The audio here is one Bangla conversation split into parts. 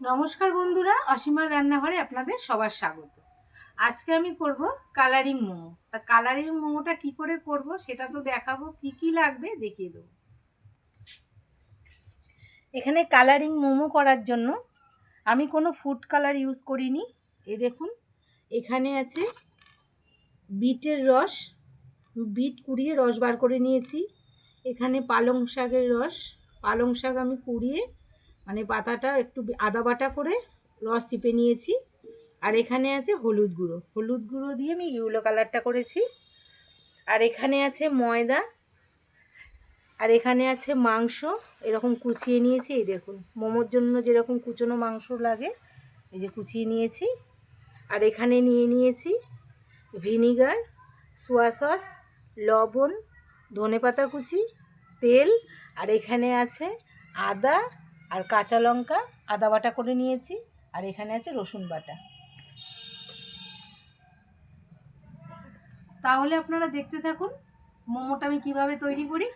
নমস্কার বন্ধুরা, অসীমার রান্নাঘরে আপনাদের সবার স্বাগত। আজকে আমি করব কালারিং মোমো। তা কালারিং মোমোটা কি করে করব সেটা তো দেখাবো, কি কি লাগবে দেখিয়ে দেবো। এখানে কালারিং মোমো করার জন্য আমি কোনো ফুড কালার ইউজ করিনি। এ দেখুন, এখানে আছে বিটের রস, বিট কুড়িয়ে রস বার করে নিয়েছি। এখানে পালং শাকের রস, পালং শাক আমি কুড়িয়ে মানে পাতাটা একটু আদা বাটা করে রস চিপে নিয়েছি। আর এখানে আছে হলুদ গুঁড়ো। হলুদ গুঁড়ো দিয়ে আমি ইউলো কালারটা করেছি। আর এখানে আছে ময়দা। আর এখানে আছে মাংস। এরকম কুচিয়ে নিয়েছি। এই দেখুন, মোমোর জন্য যেরকম কুচনো মাংস লাগে, এই যে কুচিয়ে নিয়েছি। আর এখানে নিয়ে নিয়েছি ভিনিগার, সোয়া সস, লবণ, ধনেপাতা কুচি, তেল। আর এখানে আছে আদা আর কাঁচা লঙ্কা, আদা বাটা করে নিয়েছি, আর এখানে আছে রসুন বাটা। তাহলে আপনারা দেখতে থাকুন, মোমোটা আমি কীভাবে তৈরি করি।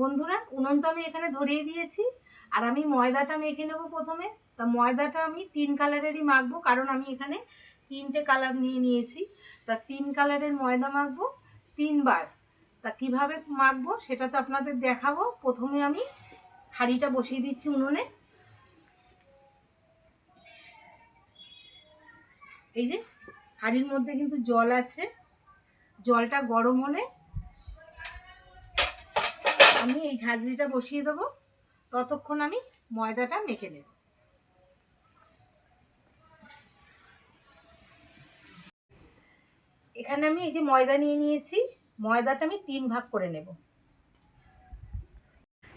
বন্ধুরা উনুন তো আমি এখানে ধরিয়ে দিয়েছি, আর আমি ময়দাটা মেখে নেব প্রথমে। তা ময়দাটা আমি তিন কালারেরই মাখবো, কারণ আমি এখানে তিনটে কালার নিয়ে নিয়েছি। তা তিন কালারের ময়দা মাখবো তিনবার। তা কীভাবে মাখবো সেটা তো আপনাদের দেখাবো। প্রথমে আমি হাঁড়িটা বসিয়ে দিচ্ছি উনুনে। এই যে, হাঁড়ির মধ্যে কিন্তু জল আছে। জলটা গরম হলে আমি এই ঝাঁঝরিটা বসিয়ে দেবো। ততক্ষণ আমি ময়দাটা মেখে নেব। এখানে আমি এই যে ময়দা নিয়ে নিয়েছি, ময়দাটা আমি তিন ভাগ করে নেব।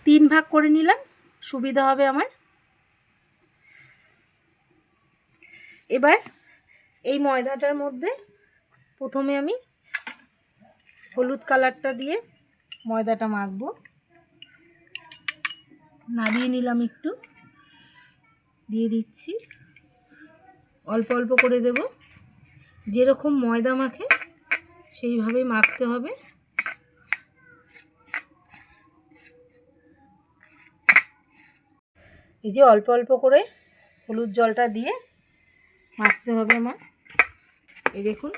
তিন ভাগ করে নিলাম, সুবিধা হবে আমার। এবার এই ময়দাটার মধ্যে প্রথমে আমি হলুদ কালারটা দিয়ে ময়দাটা মাখবো। নাড়িয়ে নিলাম একটু, দিয়ে দিচ্ছি। অল্প অল্প করে দেব। যেরকম ময়দা মাখে, সেইভাবেই মাখতে হবে। এই যে অল্প অল্প করে হলুদ জলটা দিয়ে মাখতে হবে আমার। এই দেখুন,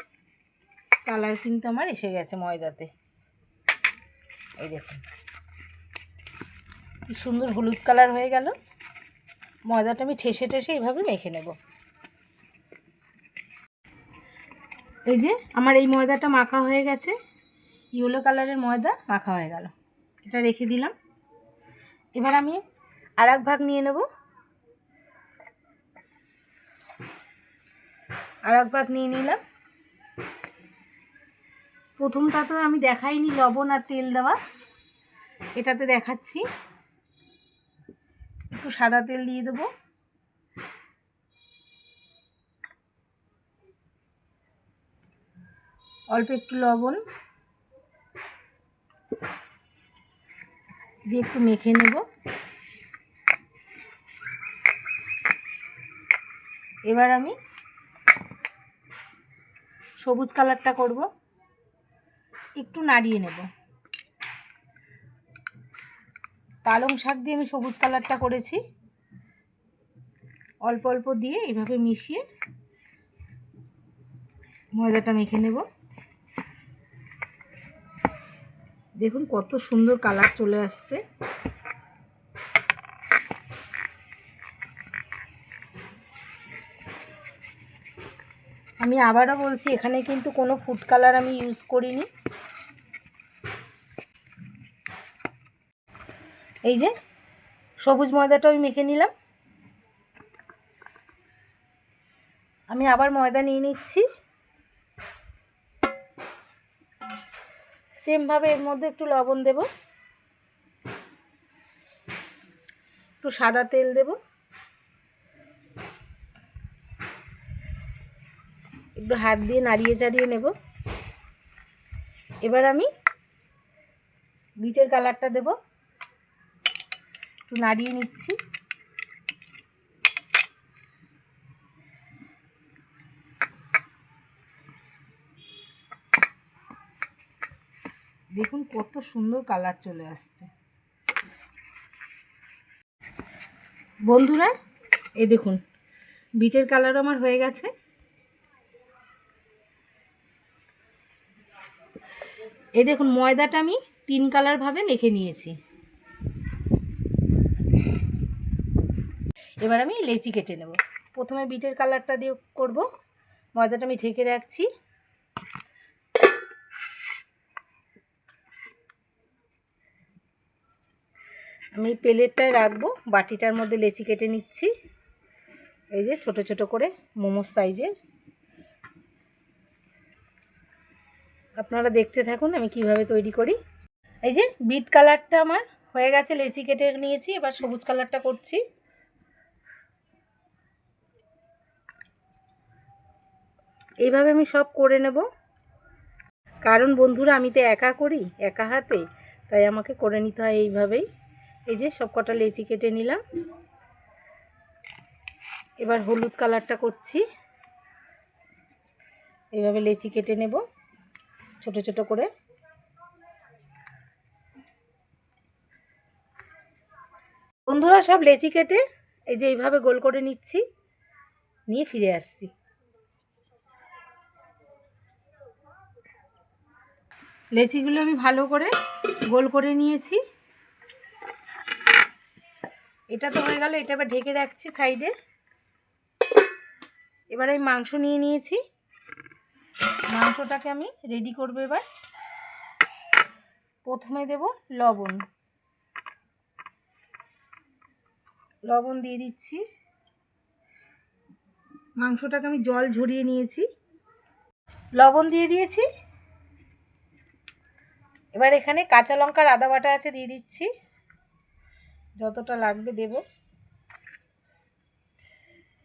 কালার কিন্তু আমার এসে গেছে ময়দাতে। এই দেখুন, কি সুন্দর হলুদ কালার হয়ে গেল। ময়দাটা আমি ঠেসে ঠেসে এইভাবে মেখে নেব। এই যে আমার এই ময়দাটা মাখা হয়ে গেছে। ইয়েলো কালারের ময়দা মাখা হয়ে গেল। এটা রেখে দিলাম। এবার আমি আর এক ভাগ নিয়ে নেব। আর এক ভাগ নিয়ে নিলাম। প্রথমটা তো আমি দেখাইনি, লবণ আর তেল দেওয়া। এটাতে দেখাচ্ছি। একটু সাদা তেল দিয়ে দেবো। অল্প একটু লবণ। দিয়ে একটু মেখে নেব। এবার আমি সবুজ কালারটা করব। একটু নাড়িয়ে নেব। পালং শাক দিয়ে আমি সবুজ কালারটা করেছি। অল্প অল্প দিয়ে এইভাবে মিশিয়ে ময়দাটা মেখে নেব। দেখুন কত সুন্দর কালার চলে আসছে। আমি আবারও বলছি, এখানে কিন্তু কোনো ফুড কালার আমি ইউজ করিনি। এই যে, সবুজ ময়দাটা আমি মেখে নিলাম। আমি আবার ময়দা নিয়ে নিচ্ছি। সেমভাবে এর মধ্যে একটু লবণ দেব। একটু সাদা তেল দেব। একটু হাত দিয়ে নাড়িয়ে চাড়িয়ে নেব। এবার আমি বিটের কালারটা দেব। একটু নাড়িয়ে নিচ্ছি। দেখুন কত সুন্দর কালার চলে আসছে। বন্ধুরা, এই দেখুন, বিটের কালার আমার হয়ে গেছে। এই দেখুন, ময়দাটা আমি তিন কালারভাবে মেখে নিয়েছি। এবার আমি লেচি কেটে নেব। প্রথমে বিটের কালারটা দিয়ে করব। ময়দাটা আমি ঢেকে রাখছি। আমি প্লেটটায় রাখব, বাটিটার মধ্যে লেচি কেটে নিচ্ছি। এই যে ছোট ছোট করে মোমোর সাইজের আপনারা দেখতে থাকুন, আমি কীভাবে তৈরি করি। এই যে বিট কালারটা আমার হয়ে গেছে লেচি কেটে নিয়েছি, এবার সবুজ কালারটা করছি। এইভাবে আমি সব করে নেব। কারণ বন্ধুরা, আমি তো একা করি, একা হাতে, তাই আমাকে করে নিতে হয় এইভাবেই। এই যে সব কটা লেচি কেটে নিলাম। এবার হলুদ কালারটা করছি। এইভাবে লেচি কেটে নেব। ছোট ছোট করে। বন্ধুরা, সব লেচি কেটে এই যে এইভাবে গোল করে নিচ্ছি, নিয়ে ফিরে আসছি। লেচিগুলো আমি ভালো করে গোল করে নিয়েছি। এটা তো হয়ে গেল, এটা এবার ঢেকে রাখছি সাইডে। এবার আমি মাংস নিয়ে নিয়েছি। মাংসটাকে আমি রেডি করব এবার। প্রথমে দেব লবণ। লবণ দিয়ে দিচ্ছি। মাংসটাকে আমি জল ঝরিয়ে নিয়েছি। লবণ দিয়ে দিয়েছি। এবার এখানে কাঁচা লঙ্কার আদা বাটা আছে দিয়ে দিচ্ছি। যতটা লাগবে দেব।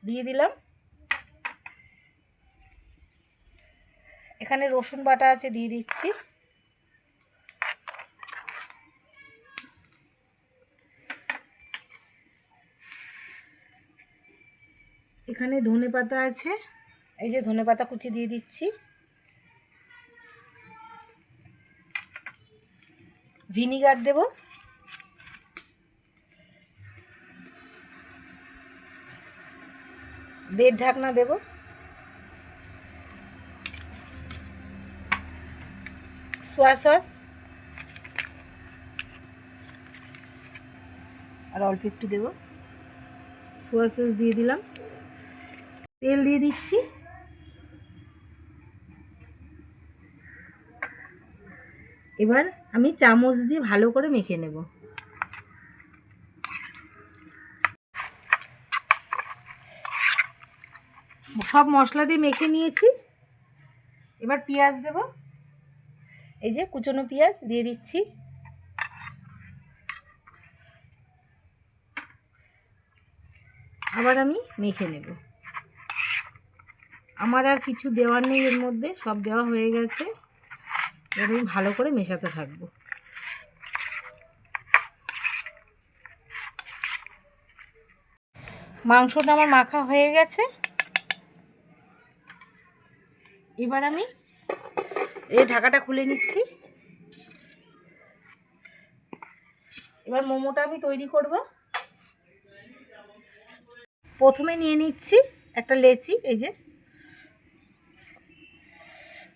দিয়ে দিলাম। এখানে রসুন বাটা আছে, দিয়ে দিচ্ছি। এখানে ধনে পাতা আছে, এই যে ধনে পাতা কুচি দিয়ে দিচ্ছি। ভিনিগার দেব। দেড় ঢাকনা দেব। সোয়া সস। আর অল্প একটু দেব। সোয়া সস দিয়ে দিলাম। তেল দিয়ে দিচ্ছি। এবার আমি চামচ দিয়ে ভালো করে মেখে নেব। সব মশলা দিয়ে মেখে নিয়েছি। এবার পেঁয়াজ দেব। এই যে কুচনো পেঁয়াজ দিয়ে দিচ্ছি। আবার আমি মেখে নেব। আমার আর কিছু দেওয়ার নেই এর মধ্যে, সব দেওয়া হয়ে গেছে। এবার আমি ভালো করে মেশাতে থাকব। মাংসটা আমার মাখা হয়ে গেছে। এবার আমি এই ঢাকাটা খুলে নিচ্ছি। এবার মোমোটা আমি তৈরি করব। প্রথমে নিয়ে নিচ্ছি একটা লেচি, এই যে।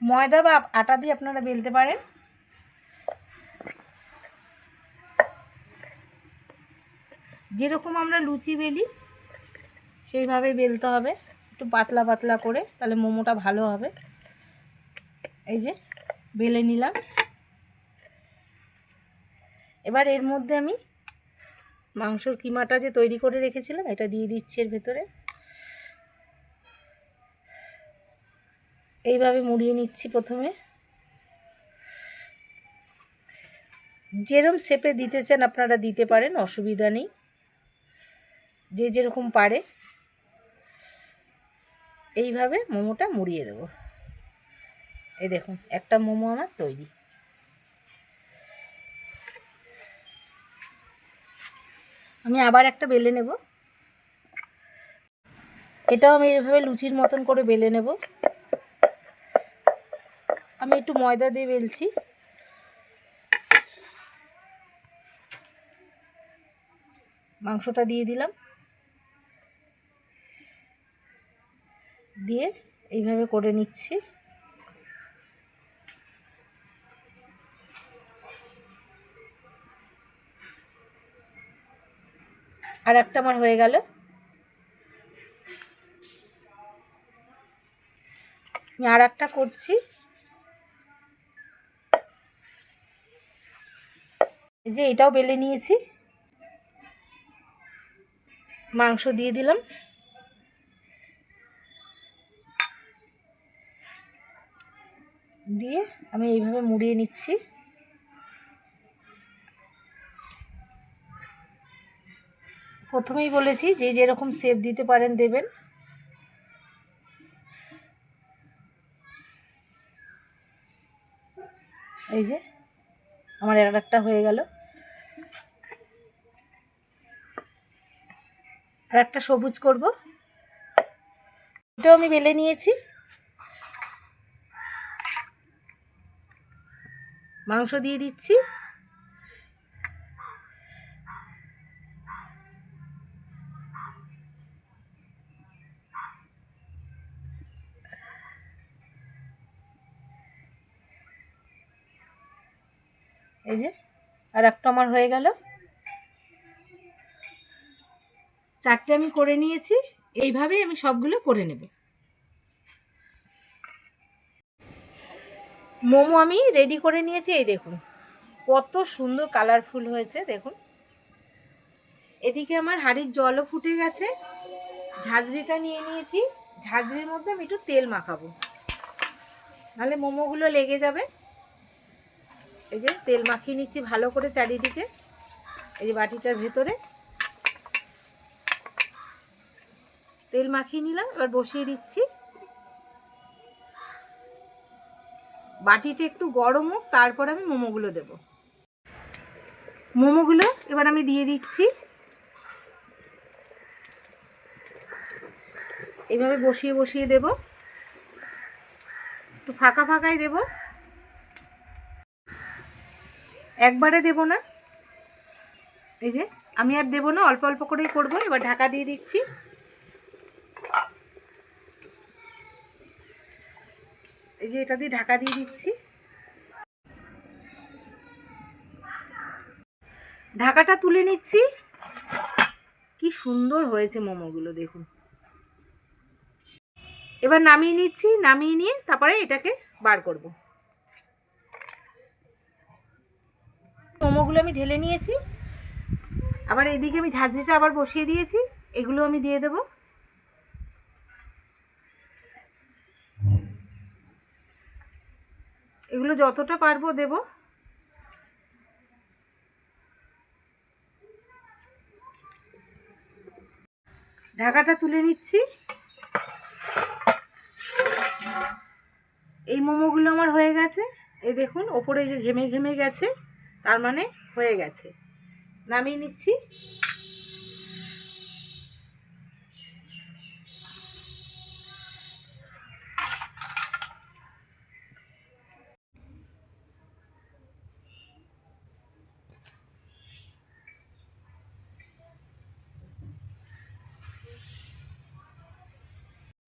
ময়দা বা আটা দিয়ে আপনারা বেলতে পারেন। যেরকম আমরা লুচি বেলি, সেইভাবে বেলতে হবে। একটু পাতলা পাতলা করে, তাহলে মোমোটা ভালো হবে। এই যে। বেলে নিলাম। এবার এর মধ্যে আমি মাংসর কিমাটা যে তৈরি করে রেখেছিলাম, এটা দিয়ে দিচ্ছি এর ভেতরে। এইভাবে মুড়িয়ে নিচ্ছি প্রথমে। যেরম শেপে দিতে চান আপনারা দিতে পারেন, অসুবিধা নেই। যে যেরকম পারে। এইভাবে মোমোটা মুড়িয়ে দেব। এই দেখুন, একটা মোমো আমার তৈরি। আমি আবার একটা বেলে নেব। এটাও আমি এইভাবে লুচির মতন করে বেলে নেব। আমি একটু ময়দা দিয়ে বেলছি। মাংসটা দিয়ে দিলাম। দিয়ে এইভাবে করে নিচ্ছি। আর একটা আমার হয়ে গেল। আমি আর একটা করছি। এই যে এটাও বেলে নিয়েছি। মাংস দিয়ে দিলাম। দিয়ে আমি এইভাবে মুড়িয়ে নিচ্ছি। প্রথমেই বলেছি যে যেরকম শেপ দিতে পারেন, দেবেন। এই যে, আমার আর একটা হয়ে গেল। আর একটা সবুজ করব। এটাও আমি বেলে নিয়েছি। মাংস দিয়ে দিচ্ছি। এই যে, আর একটা আমার হয়ে গেল। চারটে আমি করে নিয়েছি, এইভাবেই আমি সবগুলো করে নেব। মোমো আমি রেডি করে নিয়েছি, এই দেখুন। কত সুন্দর কালারফুল হয়েছে, দেখুন। এদিকে আমার হাঁড়ির জলও ফুটে গেছে। ঝাঁঝরিটা নিয়ে নিয়েছি। ঝাঁঝরির মধ্যে আমি একটু তেল মাখাবো। নাহলে মোমোগুলো লেগে যাবে। এই যে তেল মাখিয়ে নিচ্ছি ভালো করে চারিদিকে, এই যে বাটিটার ভেতরে। তেল মাখিয়ে নিলাম, এবার বসিয়ে দিচ্ছি। বাটিটা একটু গরম হোক, তারপর আমি মোমোগুলো দেব। মোমোগুলো এবার আমি দিয়ে দিচ্ছি। এইভাবে বসিয়ে বসিয়ে দেব। একটু ফাঁকা ফাঁকাই দেব। একবারে দেব না। এই যে, আমি আর দেব না, অল্প অল্প করেই করব। এবার ঢাকা দিয়ে দিচ্ছি। এই যে, এটা দিয়ে ঢাকা দিয়ে দিচ্ছি। ঢাকাটা তুলে নিচ্ছি। কি সুন্দর হয়েছে মোমোগুলো, দেখুন। এবার নামিয়ে নিচ্ছি, নামিয়ে নিয়ে তারপরে এটাকে বার করব। মোমোগুলো আমি ঢেলে নিয়েছি। আবার এদিকে আমি ঝাঁঝরিটা আবার বসিয়ে দিয়েছি। এগুলো আমি দিয়ে দেবো। এগুলো যতটা পারব দেব। ঢাকাটা তুলে নিচ্ছি। এই মোমোগুলো আমার হয়ে গেছে। এই দেখুন, ওপরে যে ঘেমে ঘেমে গেছে। তার মানে হয়ে গেছে। নামিয়ে নিচ্ছি।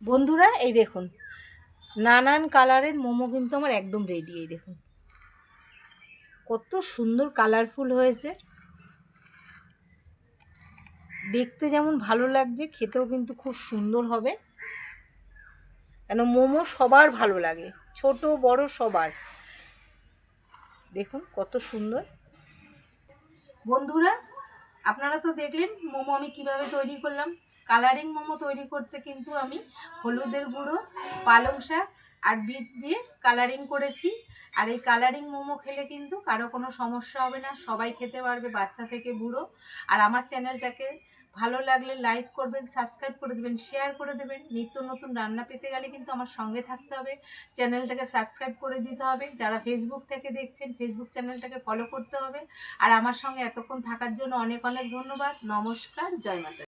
বন্ধুরা, এই দেখুন, নানান কালারের মোমো কিন্তু আমার একদম রেডি এই দেখুন। কত সুন্দর কালারফুল হয়েছে। দেখতে যেমন ভালো লাগছে, খেতেও কিন্তু খুব সুন্দর হবে। কেন মোমো সবার ভালো লাগে, ছোট, বড় সবার। দেখুন কত সুন্দর। বন্ধুরা, আপনারা তো দেখলেন মোমো আমি কীভাবে তৈরি করলাম। কালারিং মোমো তৈরি করতে কিন্তু আমি হলুদের গুঁড়ো, পালং শাক আর বিট দিয়ে কালারিং করেছি। আর এই কালারিং মোমো খেলে কিন্তু কারও কোনো সমস্যা হবে না, সবাই খেতে পারবে, বাচ্চা থেকে বুড়ো। আর আমার চ্যানেলটাকে ভালো লাগলে লাইক করবেন সাবস্ক্রাইব করে দেবেন শেয়ার করে দেবেন। নিত্য নতুন রান্না পেতে গেলে কিন্তু আমার সঙ্গে থাকতে হবে। চ্যানেলটাকে সাবস্ক্রাইব করে দিতে হবে। যারা ফেসবুক থেকে দেখছেন ফেসবুক চ্যানেলটাকে ফলো করতে হবে। আর আমার সঙ্গে এতক্ষণ থাকার জন্য অনেক অনেক ধন্যবাদ। নমস্কার, জয় মাতা।